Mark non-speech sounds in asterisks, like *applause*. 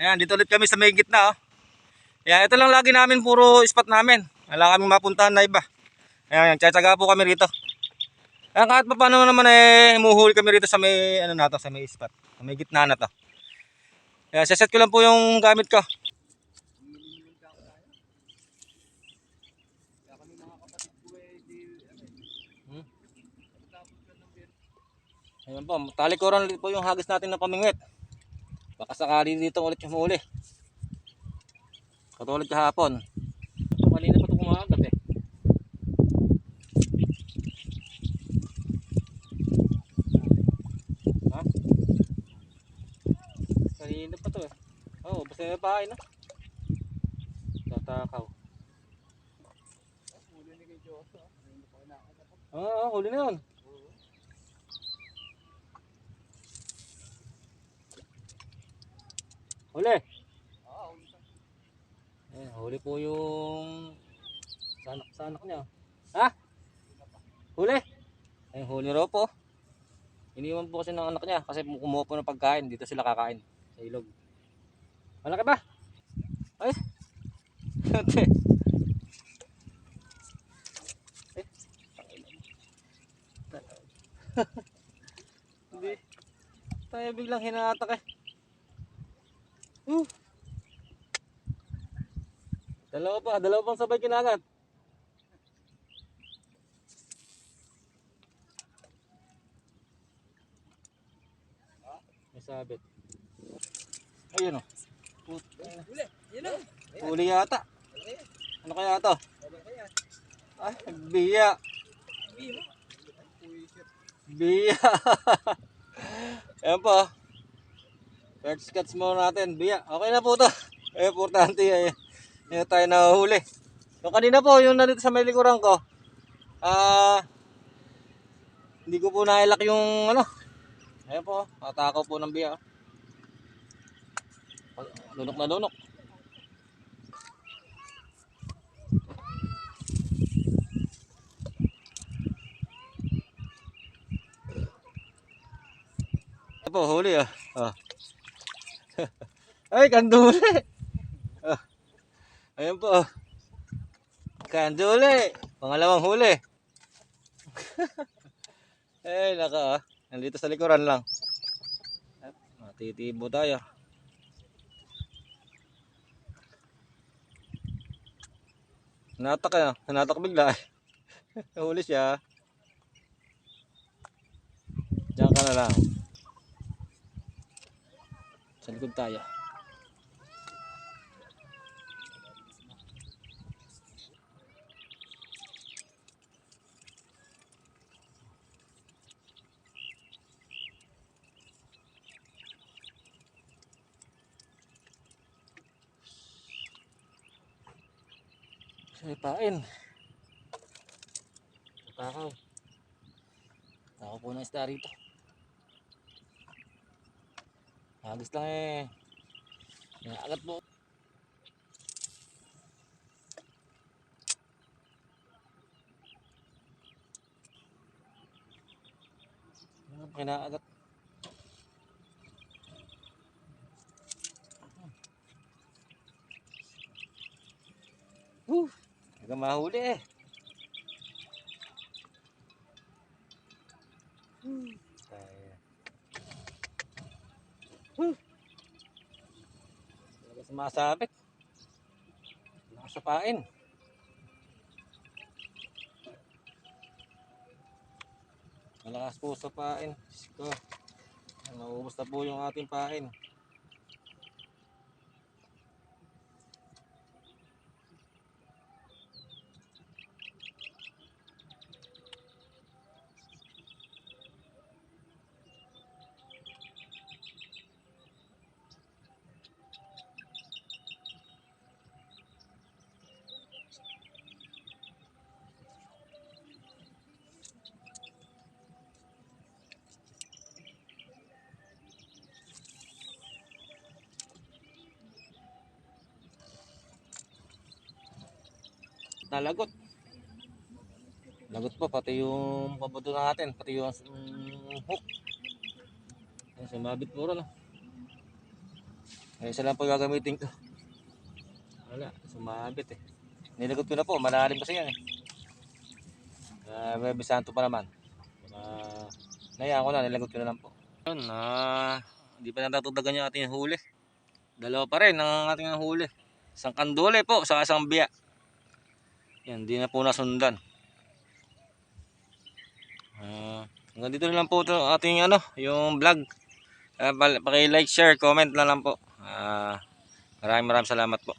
Ayan, dito ulit kami sa may gitna. Oh. Ayan, ito lang lagi namin puro spot namin. Wala kaming mapuntahan na iba. Ayan, tsatsaga po kami rito. Ayan, kahit pa paano naman eh, muhuli kami rito sa may, ano na to, sa may spot. Sa may gitna na to. Ayan, saset ko lang po yung gamit ko. Hmm. Ayan po, talikuran ulit po yung hagis natin na pamingwit. Baka sakali dito ulit yung huli. Katulad kahapon. Kanina pa ito kumagat eh. Ha? Kanina pa to eh. Oh, basta may bahay no? Tatakaw. Oo, oh, huli na yun. Huli. Eh, huli po yung sanak sanak niya. Ha? Huli. Eh, huli raw po. Iniwan po kasi ng anak niya kasi kumuha po ng pagkain. Dito sila kakain sa ilog. Malaki ba? Ay. Ate. Eh. *laughs* Hindi. Tayo biglang hinatak eh. Uh. Dalawa pa, dalawa pang sabay kinagat. May sabit. Ayun o. Uli, yun o. Huli yata. Ano kaya to? Ay, biya. Biya. *laughs* Ayan po. First cuts muna natin. Biya. Okay na po to. Eh, *laughs* importante eh. Hindi tayo nahuli. Yung kanina po, yung nandito sa may likuran ko, ah, hindi ko po nailak yung ano. Ayan po, natakaw po ng biya. Lunok na lunok. Ito po, huli ah. ah. *laughs* Ay, kanduli. Ayan po. ah. Kanduli. Pangalawang huli. *laughs* Ay, naka ah. Nandito sa likuran lang. At, Matitibo tayo. Hinatak ka Hinatak bigla eh. *laughs* Huli siya. Diyan ka na lang. Sa likod tayo. Siya pain. Takaw. Takaw po ng isda rito. Agis lang eh. Nakagat po. Ano, Kinaagat. Whew. Hindi mahuli eh. Hmm. Whew. Talaga sumasabit. Nakasapain. Malakas po sa pain. Diyos ko. Naubos na po yung ating pain. Nalagot. Lagot pa, pati yung pabuto natin, pati yung mm, hook. Ayan, sumabit puro no. Ngayon isa lang po gagamitin ko. Wala, sumabit eh. Nilagot ko na po, malalim kasi yan eh. Uh, may bisanto pa naman. Uh, naya ko na, nilagot ko na lang po. Yun, ah, hindi pa natatudagan yung ating huli. Dalawa pa rin ang ating huli. Isang kandole po, sa isang biya. Yan, hindi na po nasundan. Ah, hanggang dito na lang po ito ating ano, yung vlog. Uh, paki-like, share, comment na lang po. Ah, maraming maraming salamat po.